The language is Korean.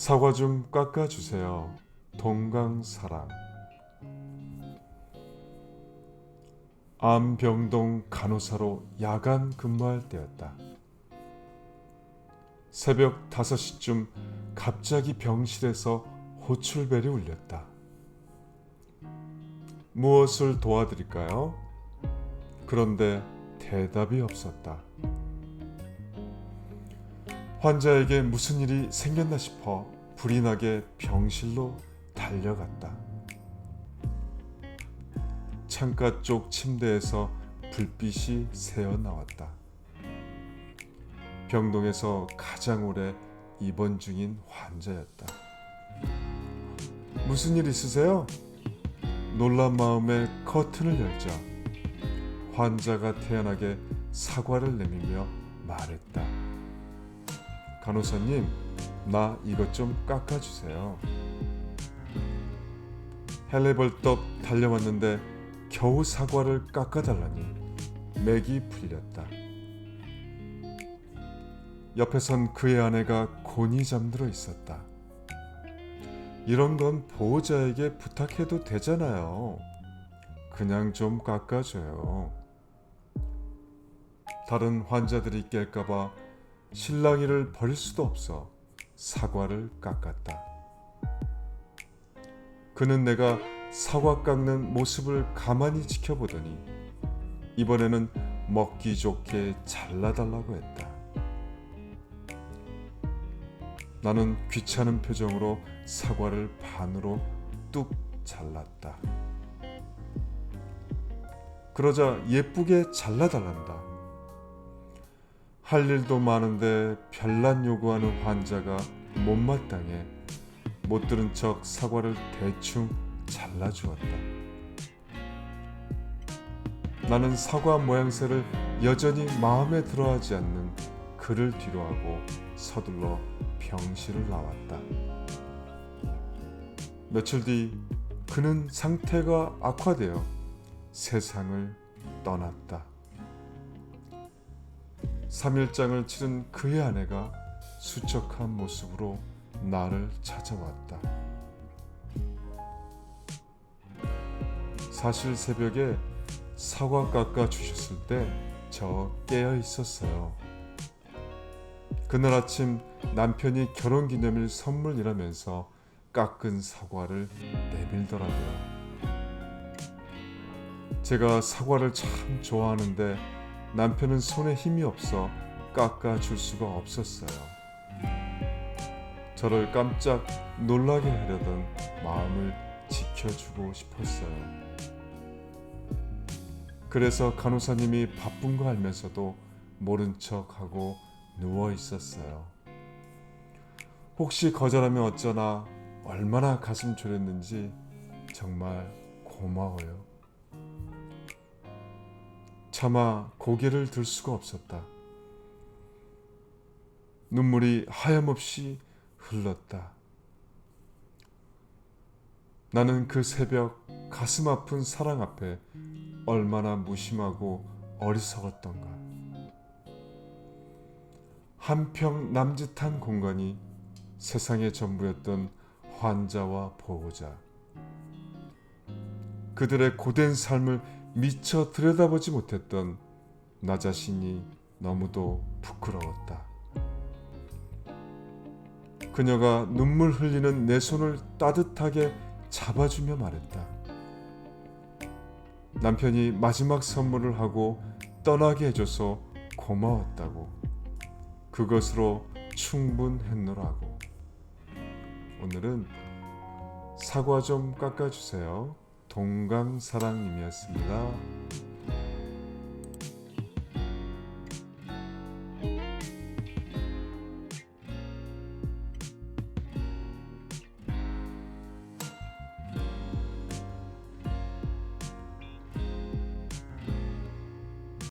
사과 좀 깎아주세요. 동강사랑. 암병동 간호사로 야간 근무할 때였다. 새벽 5시쯤 갑자기 병실에서 호출벨이 울렸다. 무엇을 도와드릴까요? 그런데 대답이 없었다. 환자에게 무슨 일이 생겼나 싶어 불이 나게 병실로 달려갔다. 창가 쪽 침대에서 불빛이 새어 나왔다. 병동에서 가장 오래 입원 중인 환자였다. 무슨 일 있으세요? 놀란 마음에 커튼을 열자 환자가 태연하게 사과를 내밀며 말했다. 간호사님, 나 이것 좀 깎아주세요. 헬레벌떡 달려왔는데 겨우 사과를 깎아달라니 맥이 풀렸다. 옆에선 그의 아내가 곤히 잠들어 있었다. 이런 건 보호자에게 부탁해도 되잖아요. 그냥 좀 깎아줘요. 다른 환자들이 깰까봐 신랑이를 버릴 수도 없어 사과를 깎았다. 그는 내가 사과 깎는 모습을 가만히 지켜보더니 이번에는 먹기 좋게 잘라달라고 했다. 나는 귀찮은 표정으로 사과를 반으로 뚝 잘랐다. 그러자 예쁘게 잘라달란다. 할 일도 많은데 별난 요구하는 환자가 못마땅해 못 들은 척 사과를 대충 잘라주었다. 나는 사과 모양새를 여전히 마음에 들어하지 않는 그를 뒤로하고 서둘러 병실을 나왔다. 며칠 뒤 그는 상태가 악화되어 세상을 떠났다. 3일장을 치른 그의 아내가 수척한 모습으로 나를 찾아왔다. 사실 새벽에 사과 깎아 주셨을 때 저 깨어 있었어요. 그날 아침 남편이 결혼 기념일 선물이라면서 깎은 사과를 내밀더라고요. 제가 사과를 참 좋아하는데 남편은 손에 힘이 없어 깎아 줄 수가 없었어요. 저를 깜짝 놀라게 하려던 마음을 지켜주고 싶었어요. 그래서 간호사님이 바쁜 거 알면서도 모른 척하고 누워 있었어요. 혹시 거절하면 어쩌나 얼마나 가슴 졸였는지 정말 고마워요. 차마 고개를 들 수가 없었다. 눈물이 하염없이 흘렀다. 나는 그 새벽 가슴 아픈 사랑 앞에 얼마나 무심하고 어리석었던가. 한평 남짓한 공간이 세상의 전부였던 환자와 보호자. 그들의 고된 삶을 미처 들여다보지 못했던 나 자신이 너무도 부끄러웠다. 그녀가 눈물 흘리는 내 손을 따뜻하게 잡아주며 말했다. 남편이 마지막 선물을 하고 떠나게 해줘서 고마웠다고. 그것으로 충분했노라고. 오늘은 사과 좀 깎아주세요. 동감사랑님이었습니다.